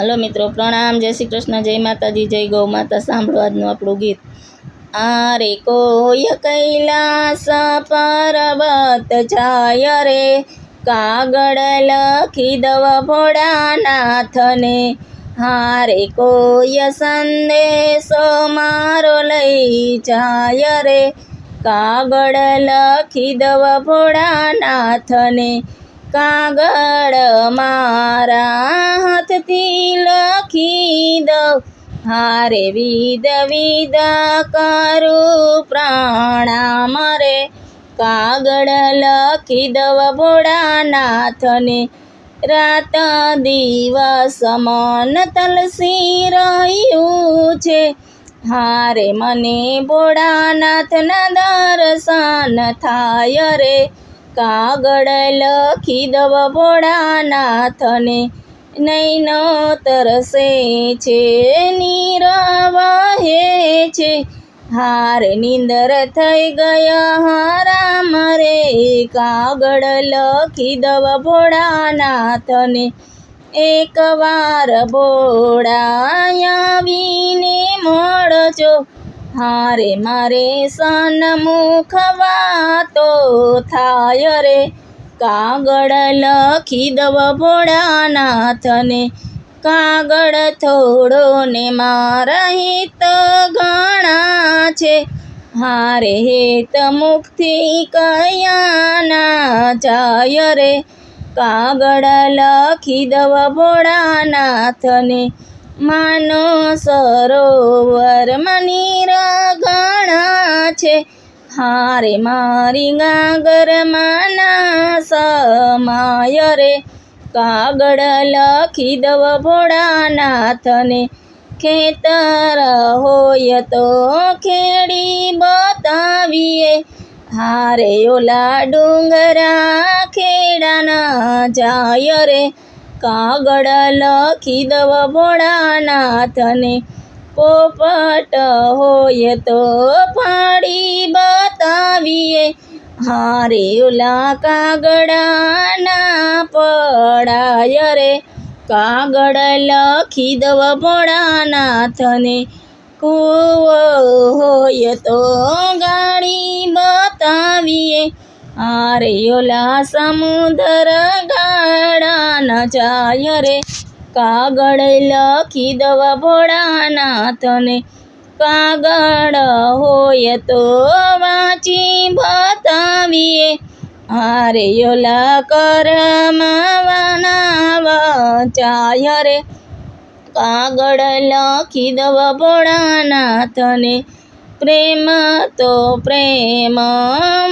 Hello મિત્રો, પ્રણામ. જય શ્રી કૃષ્ણ, જય માતાજી, જય ગૌ માતા. સાંભળો આજનું આપણું ગીત. આરે કોય કૈલાસ પર્વત જાય રે, કાગળ લખી દવ ભોળાનાથને. હારે કોય સંદેશો મારો લઈ જાય રે, કાગળ લખી દવ ભોળાનાથને. કાગળ મારા હાથથી લખી દઉં. હારે વિદ વિદ કરું, પ્રાણા મારે કાગળ લખી દવ ભોળાનાથને. રાત દિવસ મન તલસી રહ્યું છે. હારે મને ભોળાનાથના દર્શન થાય રે. કાગળ લખી દવ ભોળાનાથને. નૈનો તરસે છે, નીરવા હે છે. હાર નીંદર થઈ ગયા હારા મરે, કાગળ લખી દવ ભોળાનાથને. એકવાર વાર આવીને મળજો. હારે મારે સન્મુખ વાતો થાય રે. કાગળ લખી દવ ભોળાનાથને. કાગળ થોડો ને મારા હિત ઘણા છે. હારે હેત મુખથી કયાના જાય રે. કાગળ લખી દવ ભોળાનાથને. માનો સરોવર છે હારે મારી ગાગરમાં ના સમાય રે. કાગળ લખી દવ ભોળાનાથને. ખેતર હોય તો ખેડી બતાવીએ. હારે ઓલા ડુંગરા ખેડાના જાય રે. કાગળ લખી દવ ભોળાનાથને. પોપટ હોય તો ફાડી બતાવીએ હારે ઓલા કાગડાના પડાય રે. કાગળ લખી દવ ભોળાનાથને. કૂવો હોય તો ગાડી બતાવીએ. હારે ઓલા સમુદ્ર ગાડાના જાય રે. કાગડ લખી દવ ભોળાનાથને. કાગળ હોય તો વાંચી બતાવીએ. હારે યોલા કરમાવાના વચાય રે. કાગળ લખી દવ ભોળાનાથને. પ્રેમ તો પ્રેમ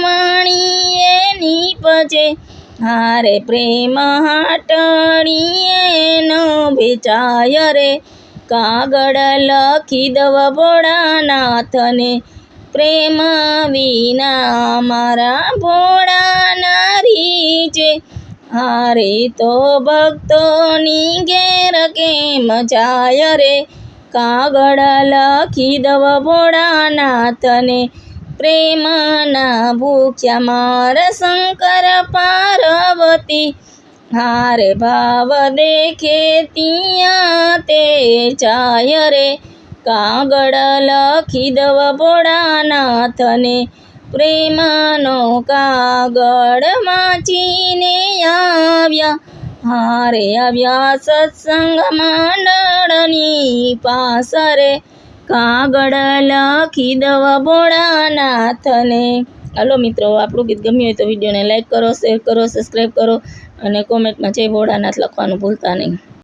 માણીએ નીપજે. હારે પ્રેમ હાટણીએ નો વેચાય રે. કાગળ લખી દવ ભોળાનાથને. પ્રેમ વિના મારા ભોળાના રીચે હારે તો ભક્તોની ઘેર કેમ જાય રે? કાગળ લખી દવ ભોળાનાથને. પ્રેમના ભૂખ્યા માર શંકર પાર્વતી હારે ભાવ દેખે ત્યાં તે ચાય રે. કાગળ લખી દવ ભોળાનાથને, પ્રેમનો કાગળ માચીને આવ્યા. હારે આવ્યા સત્સંગ માંડળની પાસરે, કાગળ લખી દવ ભોળાનાથને હાલો મિત્રો, આપણું ગીત ગમ્યું હોય તો વિડીયોને લાઇક કરો, શેર કરો, સબસ્ક્રાઈબ કરો અને કોમેન્ટમાં જય ભોળાનાથ લખવાનું ભૂલતા નહીં.